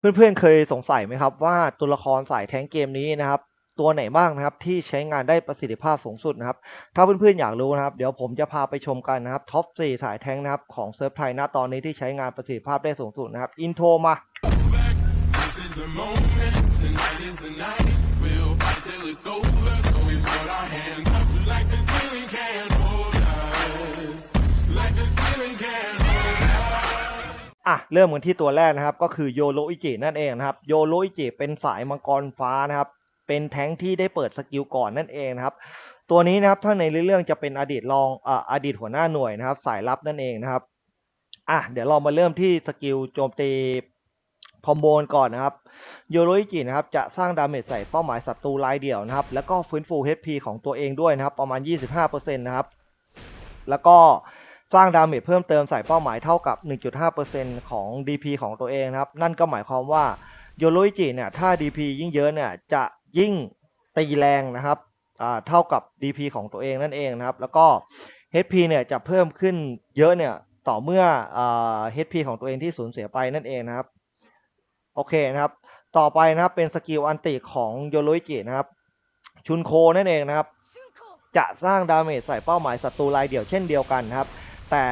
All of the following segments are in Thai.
เพื่อนๆเคยสงสัยไหมครับว่าตัวละครสายแทงเกมนี้นะครับ ตัวไหนบ้างนะครับที่ใช้งานได้ประสิทธิภาพสูงสุดนะครับ ถ้าเพื่อนๆอยากรู้นะครับ เดี๋ยวผมจะพาไปชมกันนะครับท็อป 4 สายแทงนะครับของเซิร์ฟไทยณตอนนี้ที่ใช้งานประสิทธิภาพได้สูงสุดนะครับอินโทรมา Like the ceiling can อะเริ่มกันที่ตัวแรกนะครับ ก็คือโยโรอิจินั่นเองนะครับโยโรอิจิเป็นสายมังกรฟ้านะครับ เป็นแท้งที่ได้เปิดสกิลก่อนนั่นเองนะครับ ตัวนี้นะครับถ้าในเรื่องจะเป็นอดีตรองอ่าอดีตหัวหน้าหน่วยนะครับ สายลับนั่นเองนะครับอะเดี๋ยวเรามาเริ่มที่สกิลโจมตีคอมโบนก่อนนะครับโยโรอิจินะครับจะสร้างดาเมจใส่เป้าหมายศัตรูรายเดี่ยวนะครับ แล้วก็ฟื้นฟู HP ของตัวเองด้วยนะครับ ประมาณ 25%นะครับ แล้วก็ สร้างดาเมจเพิ่มเติมใส่เป้าหมายเท่ากับ 1.5%ของ DP ของตัวเองนะครับ นั่นก็หมายความว่าโยโรอิจิเนี่ยถ้า DP ยิ่งเยอะเนี่ยจะยิ่งตีแรงนะครับอ่าเท่ากับ DP ของตัวเองนั่นเองนะครับ แล้วก็ HP เนี่ยจะเพิ่มขึ้นเยอะเนี่ยต่อเมื่ออ่า HP ของตัวเองที่สูญเสียไปนั่นเองนะครับ โอเคนะครับ ต่อไปนะครับเป็นสกิลอันติของโยโรอิจินะครับ ชุนโคนั่นเองนะครับ จะสร้างดาเมจใส่เป้าหมายศัตรูรายเดี่ยวเช่นเดียวกันนะครับ แต่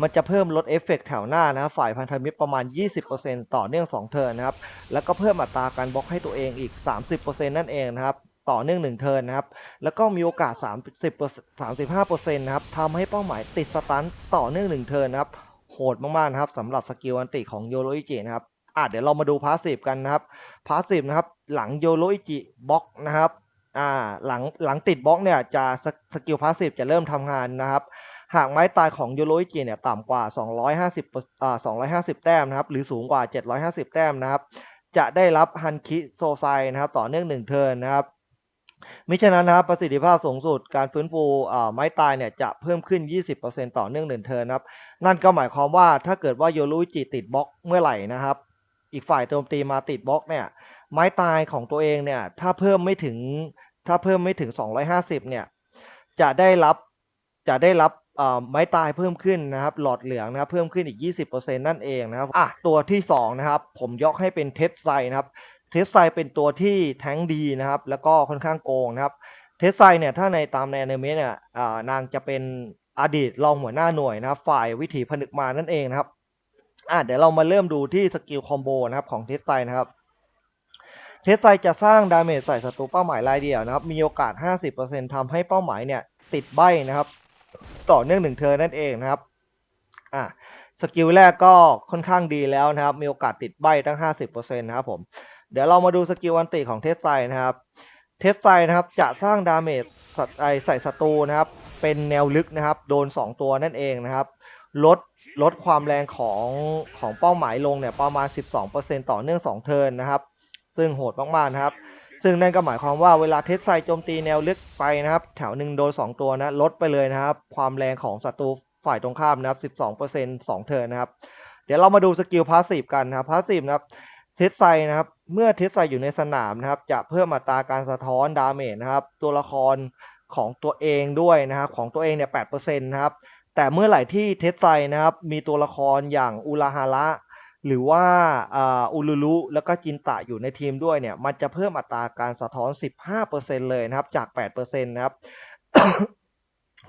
มันจะเพิ่มลดเอฟเฟกต์แถวหน้านะครับฝ่ายพันธมิตรประมาณ 20%ต่อเนื่อง 2 เทิร์นนะครับ แล้วก็เพิ่มอัตราการบล็อกให้ตัวเองอีก 30%นั่นเองนะครับ ต่อเนื่อง 1 เทิร์นนะครับ แล้วก็มีโอกาส 30 35%นะครับทำให้เป้าหมายติดสตันต่อเนื่อง 1 เทิร์นนะครับ โหดมาก ๆ นะครับสำหรับสกิลอันติของโยโรอิจินะครับอะเดี๋ยวเรามาดูพาสซีฟกันนะครับ พาสซีฟนะครับ หลังโยโรอิจิบล็อกนะครับ อ่า หลัง หลังติดบล็อกเนี่ย จะสสกิลพาสซีฟจะเริ่มทำงานนะครับ หากไม้ตายของโยโรอิจิเนี่ยต่ำกว่า 250อ่า250 แต้มนะครับ หรือสูงกว่า 750 แต้มนะครับ จะได้รับฮันคิโซไซนะครับ ต่อเนื่อง1เทิร์นนะครับ มิฉะนั้นนะครับประสิทธิภาพสูงสุดการฟื้นฟูไม้ตายเนี่ยจะเพิ่มขึ้น 20%ต่อเนื่อง1เทิร์นนะครับ นั่นก็หมายความว่าถ้าเกิดว่าโยโรอิจิติดบล็อกเมื่อไหร่นะครับ อีกฝ่ายโจมตีมาติดบล็อกเนี่ยไม้ตายของตัวเองเนี่ยถ้าเพิ่มไม่ถึงถ้าเพิ่มไม่ถึง 250 เนี่ยจะได้รับจะได้รับ ไม้ตายเพิ่มขึ้นนะครับ หลอดเหลืองนะครับเพิ่มขึ้นอีก 20%นั่นเองนะครับอะตัวที่2นะครับผมยกให้เป็นเทสไซนะครับเทสไซเป็นตัวที่แท้งดีนะครับ แล้วก็ค่อนข้างโกงนะครับเทสไซเนี่ยถ้าในตามในอนิเมะเนี่ยนางจะเป็นอดีตรองหัวหน้าหน่วยนะครับฝ่ายวิถีผนึกมานั่นเองนะครับอะเดี๋ยวเรามาเริ่มดูที่สกิลคอมโบนะครับของเทสไซนะครับเทสไซจะสร้างดาเมจใส่ศัตรูเป้าหมายรายเดียวนะครับ มีโอกาส 50%ทำให้เป้าหมายเนี่ยติดใบนะครับ ต่อเนื่องหนึ่งเทิร์นนั่นเองนะครับอะสกิลแรกก็ค่อนข้างดีแล้วนะครับ มีโอกาสติดใบตั้ง 50%นะครับผม เดี๋ยวเรามาดูสกิลอันติของเทสไซนะครับ เทสไซนะครับจะสร้างดาเมจใส่ศัตรูนะครับ เป็นแนวลึกนะครับ โดน 2 ตัวนั่นเองนะครับ ลดลดความแรงของของเป้าหมายลงเนี่ยประมาณ 12%ต่อเนื่อง 2 เทิร์นนะครับ ซึ่งโหดมากๆนะครับ ซึ่งนั่นก็หมายความว่าเวลาเทสไซโจมตีแนวลึกไปนะครับ แถวหนึ่งโดน 2 ตัวนะลดไปเลยนะครับ ความแรงของศัตรูฝ่ายตรงข้ามนะครับ 12% 2 เทิร์นนะครับ เดี๋ยวเรามาดูสกิลพาสซีฟกันนะครับพาสซีฟนะครับเทสไซนะครับ เมื่อเทสไซอยู่ในสนามนะครับ จะเพิ่มอัตราการสะท้อนดาเมจนะครับ ตัวละครของตัวเองด้วยนะครับ ของตัวเองเนี่ย8%นะครับ แต่เมื่อไหร่ที่เทสไซนะครับ มีตัวละครอย่างอุราฮาระ หรือว่าอ่าอุลุลุแล้วก็จินตะอยู่ในทีมด้วยเนี่ย มันจะเพิ่มอัตราการสะท้อน 15%เลยนะครับ จาก 8%นะครับ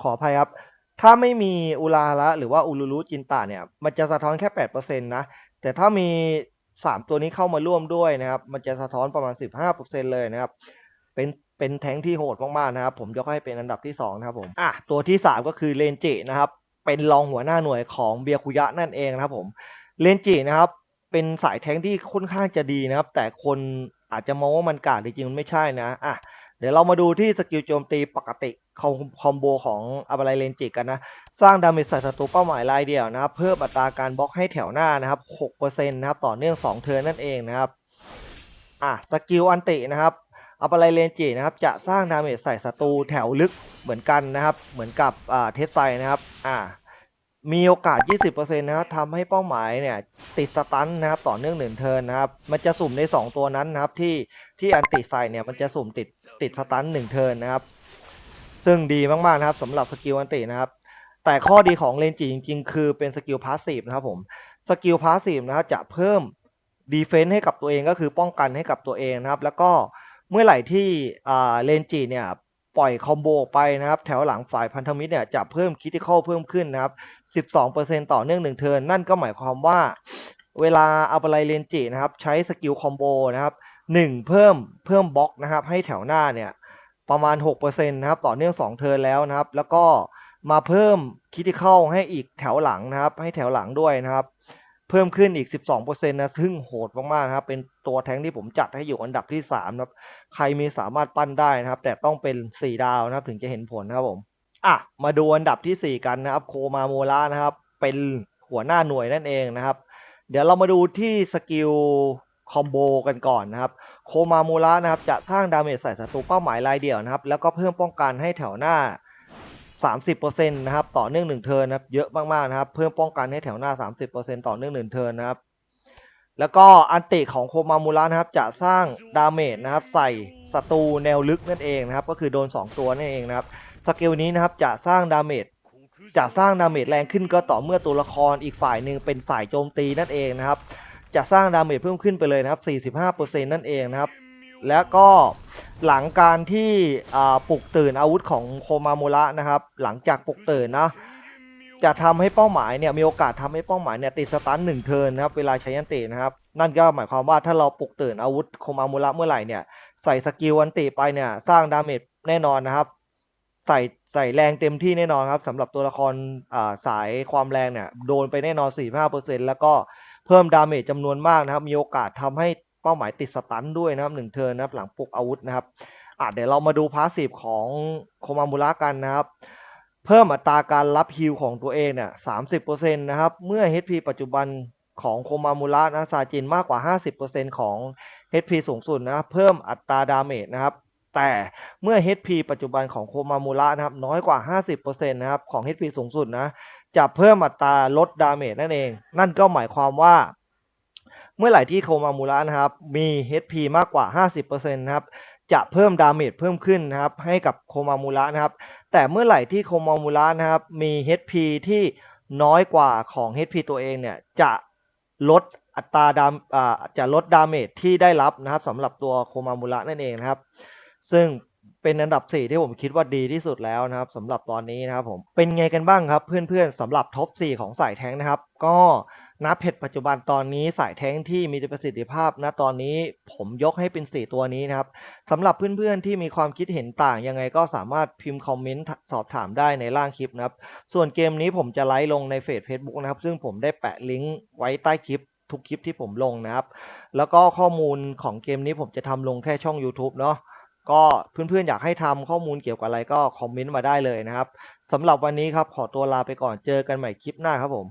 ขออภัยครับถ้าไม่มีอุราฮาระหรือว่าอุลุลุจินตะเนี่ยมันจะสะท้อนแค่ 8%นะแต่ถ้ามี 3 ตัวนี้เข้ามาร่วมด้วยนะครับ มันจะสะท้อนประมาณ 15%เลยนะครับ เป็นเป็นแทงที่โหดมากๆนะครับ ผมยกให้เป็นอันดับที่ 2 นะครับผมอะตัวที่ 3 ก็คือเลนจินะครับ เป็นรองหัวหน้าหน่วยของเบียคุยะนั่นเองนะครับผม เลนจินะครับเป็นสายแทงที่ค่อนข้างจะดีนะครับ แต่คนอาจจะมองว่ามันกากจริงๆมันไม่ใช่นะอะเดี๋ยวเรามาดูที่สกิลโจมตีปกติคอมโบของอาบาไลเลนจิกันนะ สร้างดาเมจใส่ศัตรูเป้าหมายรายเดียวนะครับ เพิ่มอัตราการบล็อกให้แถวหน้านะครับ6%นะครับต่อเนื่อง 2 เทิร์นนั่นเองนะครับอะสกิลอันตินะครับอัปไลเลนจินะครับจะสร้างดาเมจใส่ศัตรูแถวลึกเหมือนกันนะครับ เหมือนกับอ่าเทสไซนะครับอ่า มีโอกาส 20%นะครับทำให้เป้าหมายเนี่ยติดสตันนะครับต่อเนื่องหนึ่งเทิร์นนะครับ มันจะสุ่มใน 2 ตัวนั้นนะครับที่ที่อันติไซเนี่ยมันจะสุ่มติดติดสตันหนึ่งเทิร์นนะครับ ซึ่งดีมากๆนะครับสำหรับสกิลอันตินะครับ แต่ข้อดีของเลนจิจริง ๆ คือเป็นสกิลพาสซีฟนะครับผมสกิลพาสซีฟนะครับจะเพิ่มดีเฟนต์ให้กับตัวเองก็คือป้องกันให้กับตัวเองนะครับ แล้วก็เมื่อไหร่ที่อ่าเลนจีเนี่ย ปล่อยคอมโบไปนะครับแถวหลังฝ่ายพันธมิตรเนี่ยจะเพิ่มคิ t ิคอลเพิ่มขึ้นนะครับ 12%ต่อเนื่องหนึ่งเทิร์นนั่นก็หมายความว่า เวลาอัปไลเลนจินะครับใช้สกิลคอมโบนะครับหนึ่งเพิ่มเพิ่มบล็อกนะครับให้แถวหน้าเนี่ยประมาณ 6%นะครับต่อเนื่อง 2 เทิร์นแล้วนะครับ แล้วก็มาเพิ่มคิติคอลให้อีกแถวหลังนะครับให้แถวหลังด้วยนะครับ เพิ่มขึ้นอีก 12%นะ ซึ่งโหดมากๆนะครับ เป็นตัวแท้งที่ผมจัดให้อยู่อันดับที่3นะครับ ใครมีสามารถปั้นได้นะครับ แต่ต้องเป็น 4 ดาวนะครับ ถึงจะเห็นผลนะครับผม อะ มาดูอันดับที่ 4 กันนะครับ โคมาโมระนะครับ เป็นหัวหน้าหน่วยนั่นเองนะครับ เดี๋ยวเรามาดูที่สกิลคอมโบกันก่อนนะครับ โคมาโมูระนะครับ จะสร้างดาเมจใส่ศัตรูเป้าหมายรายเดียวนะครับ แล้วก็เพิ่มป้องกันให้แถวหน้า 30%นะครับต่อเนื่องหนึ่งเทิร์นนะครับเยอะมากๆนะครับ เพิ่มป้องกันให้แถวหน้า 30%ต่อเนื่องหนึ่งเทิร์นนะครับ แล้วก็อันติของโคมามูระนะครับจะสร้างดาเมจนะครับใส่ศัตรูแนวลึกนั่นเองนะครับ ก็คือโดน 2 ตัวนั่นเองนะครับสกิลนี้นะครับจะสร้างดาเมจจะสร้างดาเมจแรงขึ้นก็ต่อเมื่อตัวละครอีกฝ่ายหนึ่งเป็นฝ่ายโจมตีนั่นเองนะครับ จะสร้างดาเมจเพิ่มขึ้นไปเลยนะครับ 45%นั่นเองนะครับ แล้วก็หลังการที่ปลุกตื่นอาวุธของโคมาโมระนะครับ หลังจากปลุกตื่นนะจะทำให้เป้าหมายเนี่ยมีโอกาสทำให้เป้าหมายเนี่ยติดสตันหนึ่งเทินนะครับเวลาใช้ยันตินะครับ นั่นก็หมายความว่าถ้าเราปลุกตื่นอาวุธโคมาโมระเมื่อไหร่เนี่ยใส่สกิลอันติไปเนี่ยสร้างดาเมจแน่นอนนะครับ ใส่ใส่แรงเต็มที่แน่นอนครับสำหรับตัวละครสายความแรงเนี่ยโดนไปแน่นอน 45%แล้วก็เพิ่มดาเมจจำนวนมากนะครับ มีโอกาสทำให้ ป้าหมายติดสตันด้วยนะครับหนึ่งเทิร์นนะครับหลังปลุกอาวุธนะครับอะเดี๋ยวเรามาดูพาสซีฟของโคมามุระกันนะครับ เพิ่มอัตราการรับฮิลของตัวเองเนี่ย30%นต์นะครับ เมื่อ HP ปัจจุบันของโคมามุระนะซาจินมากกว่า 50%ของ HP สูงสุดนะครับเพิ่มอัตราดาเมจนะครับ แต่เมื่อ HP ปัจจุบันของโคมามูระนะครับ น้อยกว่า 50%นะครับของ HP สูงสุดนะจะเพิ่มอัตราลดดาเมจนั่นเอง นั่นก็หมายความว่า เมื่อไหร่ที่โคมามูระนะครับมี HP มากกว่า 50%นะครับจะเพิ่มดาเมจเพิ่มขึ้นนะครับให้กับโคมามูระนะครับแต่เมื่อไหร่ที่โคมามูระนะครับมี HP ที่น้อยกว่าของ HP ตัวเองเนี่ยจะลดอัตราดามจะลดดาเมจที่ได้รับนะครับสำหรับตัวโคมามูระนั่นเองนะครับ ซึ่งเป็นอันดับ 4 ที่ผมคิดว่าดีที่สุดแล้วนะครับสำหรับตอนนี้นะครับผมเป็นไงกันบ้างครับเพื่อนๆสำหรับท็อป 4 ของสายแท้งนะครับ ก็ นับเพจปัจจุบันตอนนี้สายแท้งที่มีประสิทธิภาพนะตอนนี้ผมยกให้เป็น 4 ตัวนี้นะครับสำหรับเพื่อนๆที่มีความคิดเห็นต่างยังไงก็สามารถพิมพ์คอมเมนต์สอบถามได้ในล่างคลิปนะครับ ส่วนเกมนี้ผมจะไลฟ์ลงในเฟซ Facebook นะครับ ซึ่งผมได้แปะลิงก์ไว้ใต้คลิปทุกคลิปที่ผมลงนะครับ แล้วก็ข้อมูลของเกมนี้ผมจะทำลงแค่ช่อง YouTube เนาะก็เพื่อนๆอยากให้ทำข้อมูลเกี่ยวกับอะไรก็คอมเมนต์มาได้เลยนะครับสำหรับวันนี้ครับขอตัวลาไปก่อนเจอกันใหม่คลิปหน้าครับผม